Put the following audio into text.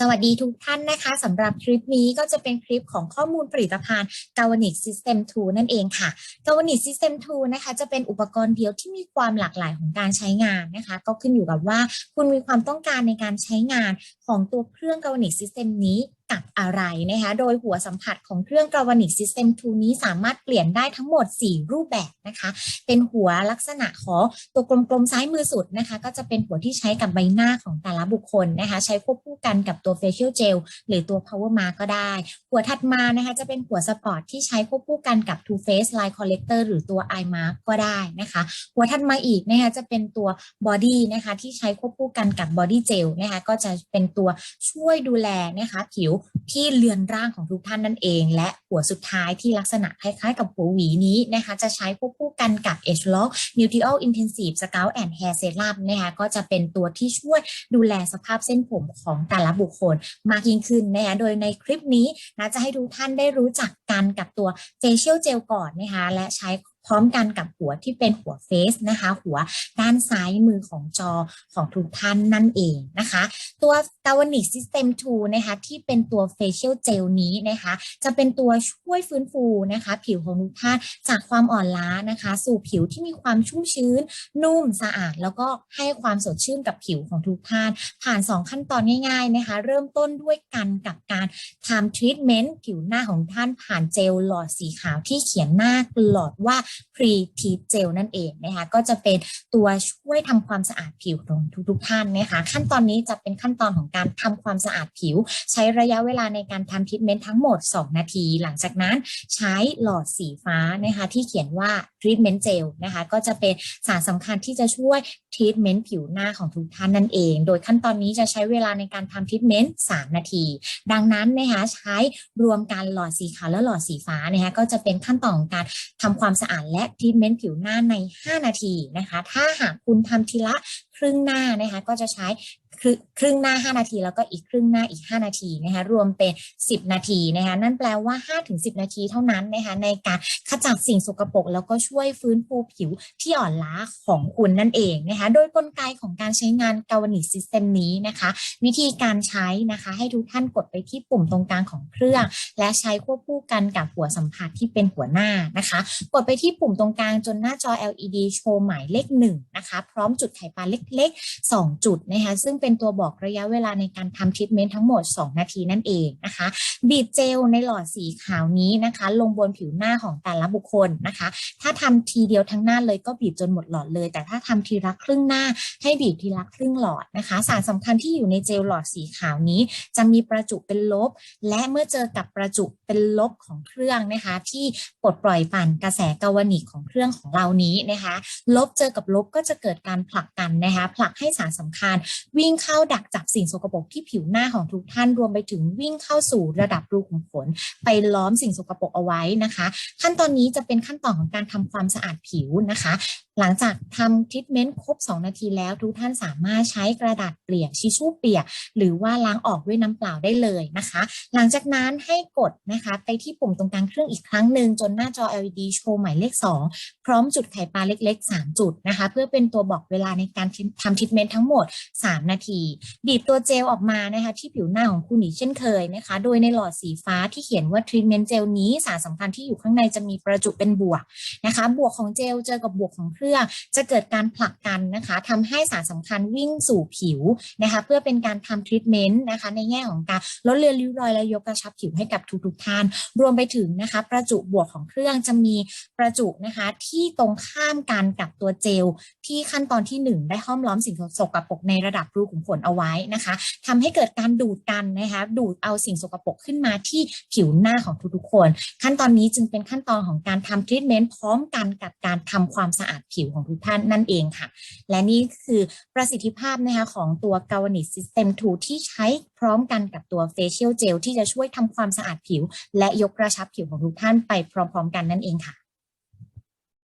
สวัสดีทุกท่านนะคะสำหรับคลิปนี้ก็จะเป็นคลิปของข้อมูลผลิตภัณฑ์ g a v a n i c System 2 นั่นเองค่ะ g a v a n i c System 2 นะคะจะเป็นอุปกรณ์เดียวที่มีความหลากหลายของการใช้งานนะคะ ก็ขึ้นอยู่กับว่าคุณมีความต้องการในการใช้งานของตัวเครื่อง g a v a n i c System นี้ับอะไรนะคะ โดยหัวสัมผัสของเครื่อง g a v a n i c System 2นี้สามารถเปลี่ยนได้ทั้งหมด 4 รูปแบบนะคะ เป็นหัวลักษณะของตัวกลมๆซ้ายมือสุดนะคะ ก็จะเป็นหัวที่ใช้กับใบหน้าของแต่ละบุคคลนะคะ ใช้ควบคู่กันกับตัว facial gel หรือตัว power mask ก็ได้ หัวถัดมานะคะจะเป็นหัวสปอร์ตที่ใช้ควบคู่กันกับ Too face Line Collector หรือตัว eye mask ก็ได้นะคะ หัวถัดมาอีกนะคะจะเป็นตัว body นะคะที่ใช้ควบคู่กันกับ body gel นะคะก็จะเป็นตัวช่วยดูแลนะคะผิวที่เลือนร่างของทุกท่านนั่นเอง และหัวสุดท้ายที่ลักษณะคล้ายๆ กับหัวหวีนี้นะคะ จะใช้ควบคู่กันกับ Edge Lock Nutriol Intensive Scalp and Hair Serum นะคะก็จะเป็นตัวที่ช่วยดูแลสภาพเส้นผมของแต่ละบุคคลมากยิ่งขึ้นนะคะโดยในคลิปนี้นะจะให้ทุกท่านได้รู้จักกันกับตัว Facial Gel ก่อนนะคะและใช้ พร้อมกันกับหัวที่เป็นหัวเฟสนะคะ หัวด้านซ้ายมือของจอของทุกท่านนั่นเองนะคะ ตัว g a v a n i c System 2นะคะที่เป็นตัว Facial Gel นี้นะคะ จะเป็นตัวช่วยฟื้นฟูนะคะ ผิวของทุกท่านจากความอ่อนล้านะคะ สู่ผิวที่มีความชุ่มชื้น นุ่มสะอาด แล้วก็ให้ความสดชื่นกับผิวของทุกท่าน ผ่าน 2 ขั้นตอนง่ายๆนะคะ เริ่มต้นด้วยกันกับการทำทรีทเมนต์ผิวหน้าของท่านผ่านเจลหลอดสีขาวที่เขียนหน้าหลอดว่า pre t e a t gel นั่นเองนะคะก็จะเป็นตัวช่วยทำความสะอาดผิวของทุกๆท่านนะคะขั้นตอนนี้จะเป็นขั้นตอนของการทำความสะอาดผิว ใช้ระยะเวลาในการทำทรีทเมนต์ทั้งหมด 2 นาที หลังจากนั้นใช้หลอดสีฟ้านะคะที่เขียนว่า treatment gel นะคะก็จะเป็นสารสำคัญที่จะช่วยทรีทเมนต์ผิวหน้าของทุกท่านนั่นเอง โดยขั้นตอนนี้จะใช้เวลาในการทำทรีทเมนต์3 นาที ดังนั้นนะคะใช้รวมกันหลอดสีขาวและหลอดสีฟ้านะคะก็จะเป็นขั้นตอนของการทำความสะอาดและทรีทเมนต์ผิวหน้าใน 5 นาทีนะคะ ถ้าหากคุณทำทีละครึ่งหน้านะคะ ก็จะใช้ ครึ่งหน้า 5 นาที แล้วก็อีกครึ่งหน้าอีก 5 นาทีนะคะรวมเป็น 10 นาทีนะคะนั่นแปลว่า 5-10 นาทีเท่านั้นนะคะในการขจัดสิ่งสกปรกแล้วก็ช่วยฟื้นฟูผิวที่อ่อนล้าของคุณนั่นเองนะคะโดยกลไกของการใช้งานกาวนิ c ซิสเต็มนี้นะคะวิธีการใช้นะคะให้ทุกท่านกดไปที่ปุ่มตรงกลางของเครื่อง และใช้ควบคู่กันกับหัวสัมผัสที่เป็นหัวหน้านะคะ กดไปที่ปุ่มตรงกลางจนหน้าจอ LED โชว์หมายเลข1นะคะพร้อมจุดไขปลาเล็กๆ 2 จุดนะคะซึ่งเป็นตัวบอกระยะเวลาในการทำทรีทเมนต์ทั้งหมด 2 นาทีนั่นเองนะคะบีบเจลในหลอดสีขาวนี้นะคะ ลงบนผิวหน้าของแต่ละบุคคลนะคะ ถ้าทำทีเดียวทั้งหน้าเลยก็บีบจนหมดหลอดเลย แต่ถ้าทำทีละครึ่งหน้าให้บีบทีละครึ่งหลอดนะคะ สารสำคัญที่อยู่ในเจลหลอดสีขาวนี้ จะมีประจุเป็นลบ และเมื่อเจอกับประจุเป็นลบของเครื่องนะคะ ที่ปลดปล่อยปั่นกระแสกาวนิกของเครื่องของเรานี้นะคะ ลบเจอกับลบก็จะเกิดการผลักกันนะคะผลักให้สารสำคัญ วิ่งงเข้าดักจับสิ่งสกปรกที่ผิวหน้าของทุกท่านรวมไปถึงวิ่งเข้าสู่ระดับรูขุมขนไปล้อมสิ่งสกปรกเอาไว้นะคะ ขั้นตอนนี้จะเป็นขั้นตอนของการทำความสะอาดผิวนะคะหลังจากทำทรีทเมนต์ครบ 2 นาทีแล้วทุกท่านสามารถใช้กระดาษเปียกชิชชู่เปียก หรือว่าล้างออกด้วยน้ำเปล่าได้เลยนะคะ หลังจากนั้นให้กดนะคะไปที่ปุ่มตรงกลางเครื่องอีกครั้งหนึ่งจนหน้าจอ LED โชว์หมายเลข 2 พร้อมจุดไข่ปลาเล็ก ๆ 3 จุดนะคะ เพื่อเป็นตัวบอกเวลาในการทำทรีทเมนต์ทั้งหมด 3 นาทีบีบตัวเจลออกมานะคะที่ผิวหน้าของคุณอีกเช่นเคยนะคะ โดยในหลอดสีฟ้าที่เขียนว่าทรีทเมนต์เจลนี้สารสำคัญที่อยู่ข้างในจะมีประจุเป็นบวกนะคะ บวกของเจลเจอกับบวกของเครื่องจะเกิดการผลักกันนะคะทำให้สารสำคัญวิ่งสู่ผิวนะคะเพื่อเป็นการทำทรีทเมนต์นะคะในแง่ของการลดเลือนริ้วรอยและยกกระชับผิวให้กับทุกๆท่าน รวมไปถึงนะคะประจุบวกของเครื่องจะมีประจุนะคะที่ตรงข้ามกันกับตัวเจล ที่ขั้นตอนที่ 1 ได้ห้อมล้อมสิ่งสกปรกในระดับรูขุมขนเอาไว้นะคะทำให้เกิดการดูดกันนะคะดูดเอาสิ่งสกปรกขึ้นมาที่ผิวหน้าของทุกๆคน ขั้นตอนนี้จึงเป็นขั้นตอนของการทำทรีทเมนต์พร้อมกันกับการทำความสะอาดผิวของทุกท่านนั่นเองค่ะ และนี่คือประสิทธิภาพนะคะของตัว g a v a n i c System 2 ที่ใช้พร้อมกันกับตัว Facial Gel ที่จะช่วยทำความสะอาดผิว และยกกระชับผิวของทุกท่านไปพร้อม ๆ กันนั่นเองค่ะ